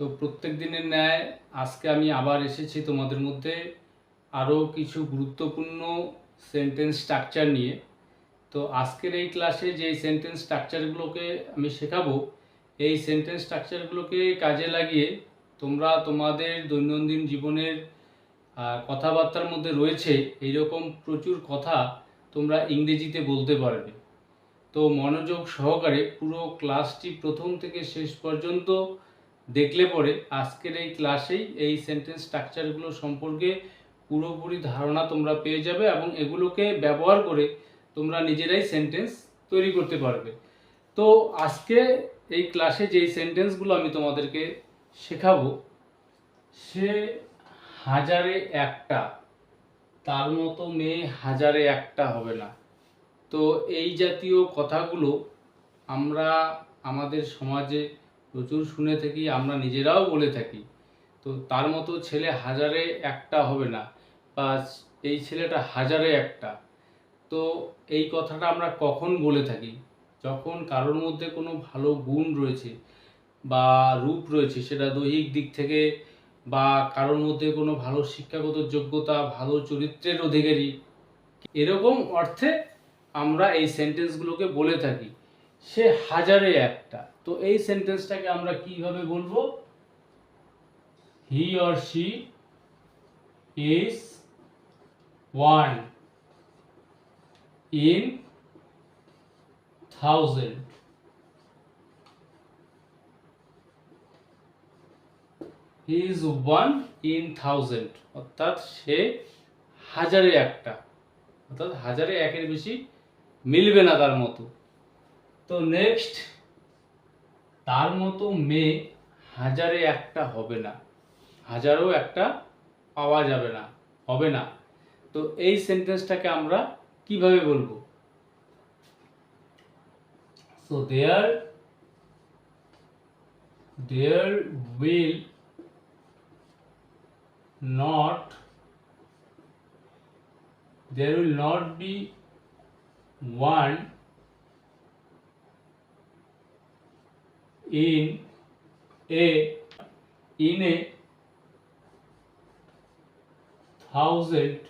তো প্রত্যেক দিনের ন্যায় আজকে আমি আবার এসেছি তোমাদের মধ্যে আরও কিছু গুরুত্বপূর্ণ সেন্টেন্স স্ট্রাকচার নিয়ে। তো আজকের এই ক্লাসে যে সেন্টেন্স স্ট্রাকচারগুলোকে আমি শেখাবো, এই সেন্টেন্স স্ট্রাকচারগুলোকে কাজে লাগিয়ে তোমরা তোমাদের দৈনন্দিন জীবনের কথাবার্তার মধ্যে রয়েছে এইরকম প্রচুর কথা তোমরা ইংরেজিতে বলতে পারবে। তো মনোযোগ সহকারে পুরো ক্লাসটি প্রথম থেকে শেষ পর্যন্ত দেখলে পরে আজকের এই ক্লাসেই এই সেন্টেন্স স্ট্রাকচারগুলো সম্পর্কে পুরোপুরি ধারণা তোমরা পেয়ে যাবে এবং এগুলোকে ব্যবহার করে তোমরা নিজেরাই সেন্টেন্স তৈরি করতে পারবে। তো আজকে এই ক্লাসে যেই সেন্টেন্সগুলো আমি তোমাদেরকে শেখাবো, সে হাজারে একটা, তার মতো মেয়ে হাজারে একটা হবে না। তো এই জাতীয় কথাগুলো আমরা আমাদের সমাজে প্রচুর শুনে থাকি, আমরা নিজেরাও বলে থাকি। তো তার মতো ছেলে হাজারে একটা হবে না, বা এই ছেলেটা হাজারে একটা। তো এই কথাটা আমরা কখন বলে থাকি? যখন কারোর মধ্যে কোনো ভালো গুণ রয়েছে, বা রূপ রয়েছে, সেটা দৈহিক দিক থেকে, বা কারোর মধ্যে কোনো ভালো শিক্ষাগত যোগ্যতা, ভালো চরিত্রের অধিকারী, এরকম অর্থে আমরা এই সেন্টেন্সগুলোকে বলে থাকি। সে হাজারে একটা। তো এই সেন্টেন্সটাকে আমরা কীভাবে বলব? He or she is one in thousand he is one in thousand অর্থাৎ সে হাজারে একটা। অর্থাৎ হাজারে একের বেশি মিলবে না তার মতো। তো নেক্সট তার মতো মেয়ে হাজারে একটা হবে না। হাজারও একটা পাওয়া যাবে না, হবে না। তো এই সেন্টেন্সটাকে আমরা কীভাবে বলব? So there there will not, there will not be one in a in a thousand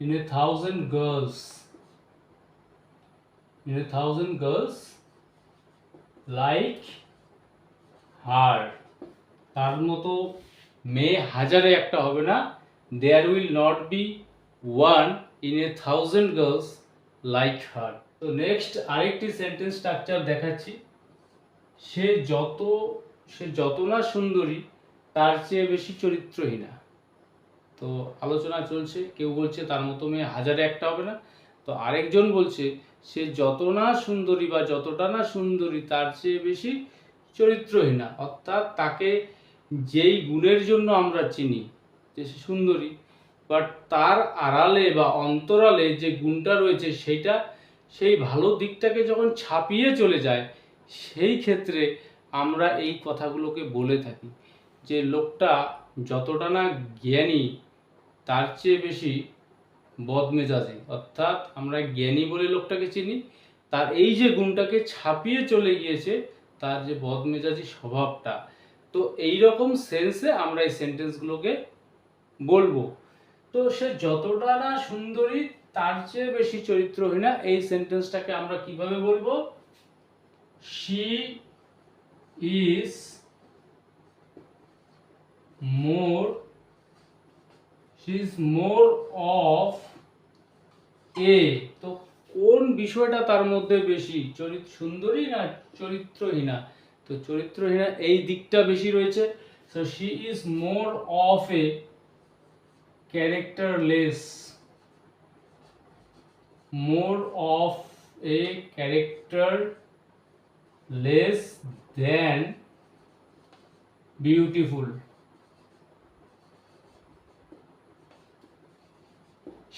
in a thousand girls in a thousand girls like her তার মতো মেয়ে হাজারে একটা হবে না there will not be one in a thousand girls like her তো next আরেকটি sentence structure দেখাচ্ছি। সে যত সে যত না সুন্দরী, তার চেয়ে বেশি চরিত্রহীনা। তো আলোচনা চলছে, কেউ বলছে তার মতো মেয়ে হাজারে একটা হবে না। তো আরেকজন বলছে, সে যত না সুন্দরী বা যতটা না সুন্দরী, তার চেয়ে বেশি চরিত্রহীনা। অর্থাৎ তাকে যেই গুণের জন্য আমরা চিনি যে সুন্দরী বাট তার আড়ালে বা অন্তরালে যে গুণটা রয়েছে, সেইটা সেই ভালো দিকটাকে যখন ছাপিয়ে চলে যায়, সেই ক্ষেত্রে আমরা এই কথাগুলোকে বলে থাকি যে লোকটা যতটা না জ্ঞানী, তার চেয়ে বেশি বদমেজাজি। অর্থাৎ আমরা জ্ঞানী বলে লোকটাকে চিনি, তার এই যে গুণটাকে ছাপিয়ে চলে গিয়েছে, তার যে বদমেজাজি স্বভাবটা। তো এই রকম সেন্সে আমরা এই সেন্টেন্সগুলোকে বলব। তো সে যতটা না সুন্দরী তার চেয়ে বেশি চরিত্রহীনা এই সেন্টেন্সটাকে আমরা কীভাবে বলব? She is more she is more of a তো কোন বিষয়টা তার মধ্যে বেশি? চরিত্র সুন্দরী না চরিত্রহীনা? তো চরিত্রহীনা এই দিকটা বেশি রয়েছে। So she is more of a characterless more of a characterless than beautiful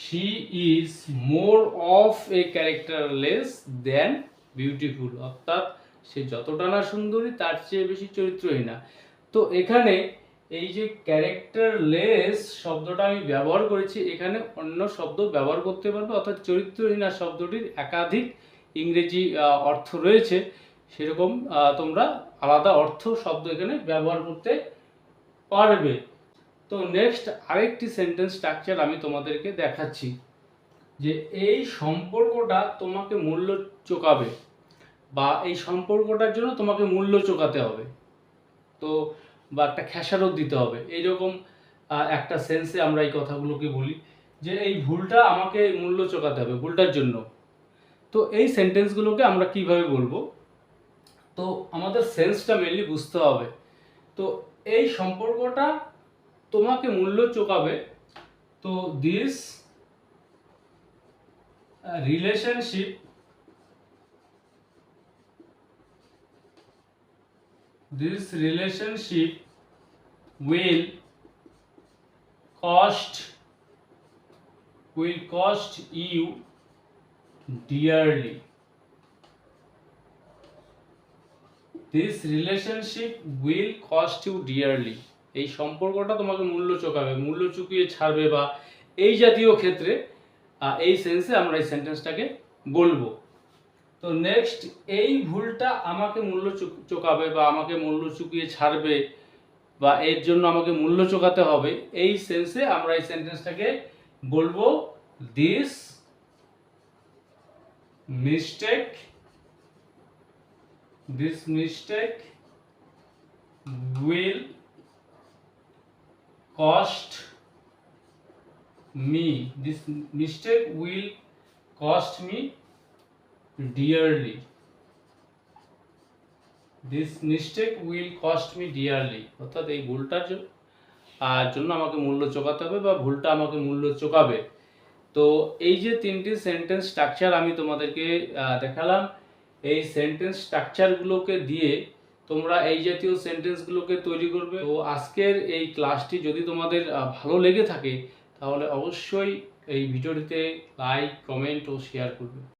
she is more of a characterless than beautiful. অর্থাৎ সে যতটা না সুন্দরী, তার চেয়ে বেশি চরিত্রহীনা। তো এখানে এই যে ক্যারেক্টারলেস শব্দটা আমি ব্যবহার করেছি, এখানে অন্য শব্দ ব্যবহার করতে পারব, অর্থাৎ চরিত্রহীনা শব্দটির একাধিক ইংরেজি অর্থ রয়েছে। সেরকম তোমরা আলাদা অর্থ শব্দ এখানে ব্যবহার করতে পারবে। তো নেক্সট আরেকটি সেন্টেন্স স্ট্রাকচার আমি তোমাদেরকে দেখাচ্ছি, যে এই সম্পর্কটা তোমাকে মূল্য চোকাবে, বা এই সম্পর্কটার জন্য তোমাকে মূল্য চোকাতে হবে। তো বা একটা খেসারত দিতে হবে। এইরকম একটা সেন্সে আমরা এই কথাগুলোকে বলি যে এই ভুলটা আমাকে মূল্য চোকাতে হবে ভুলটার জন্য। তো এই সেন্টেন্সগুলোকে আমরা কীভাবে বলব? তো আমাদের সেন্সটা মেনলি বুঝতে হবে। তো এই সম্পর্কটা তোমাকে মূল্য চোকাবে। তো this relationship this relationship will cost will cost you dearly this relationship will cost you dearly এই সম্পর্কটা তোমাকে মূল্য চোকাবে মূল্য চুকিয়ে ছাড়বে বা এই জাতীয় ক্ষেত্রে এই সেন্সে আমরা এই সেন্টেন্সটাকে বলব তো নেক্সট এই ভুলটা আমাকে মূল্য চুক- চোকাবে বা আমাকে মূল্য চুকিয়ে ছাড়বে বা এর জন্য আমাকে মূল্য চোকাতে হবে, এই সেন্সে আমরা এই সেন্টেন্সটাকে বলব this mistake this mistake will cost me this mistake will cost me dearly. This mistake will cost me dearly. অর্থাৎ এই ভুলটার জন্য আমাকে মূল্য চোকাতে হবে বা ভুলটা আমাকে মূল্য চোকাবে। তো এই যে তিনটি সেন্টেন্স স্ট্রাকচার আমি তোমাদেরকে দেখালাম, এই সেন্টেন্স স্ট্রাকচারগুলোকে দিয়ে তোমরা এই জাতীয় সেন্টেন্সগুলোকে তৈরি করবে। তো আজকের এই ক্লাসটি যদি তোমাদের ভালো লেগে থাকে, তাহলে অবশ্যই এই ভিডিওটিতে লাইক কমেন্ট ও শেয়ার করবে।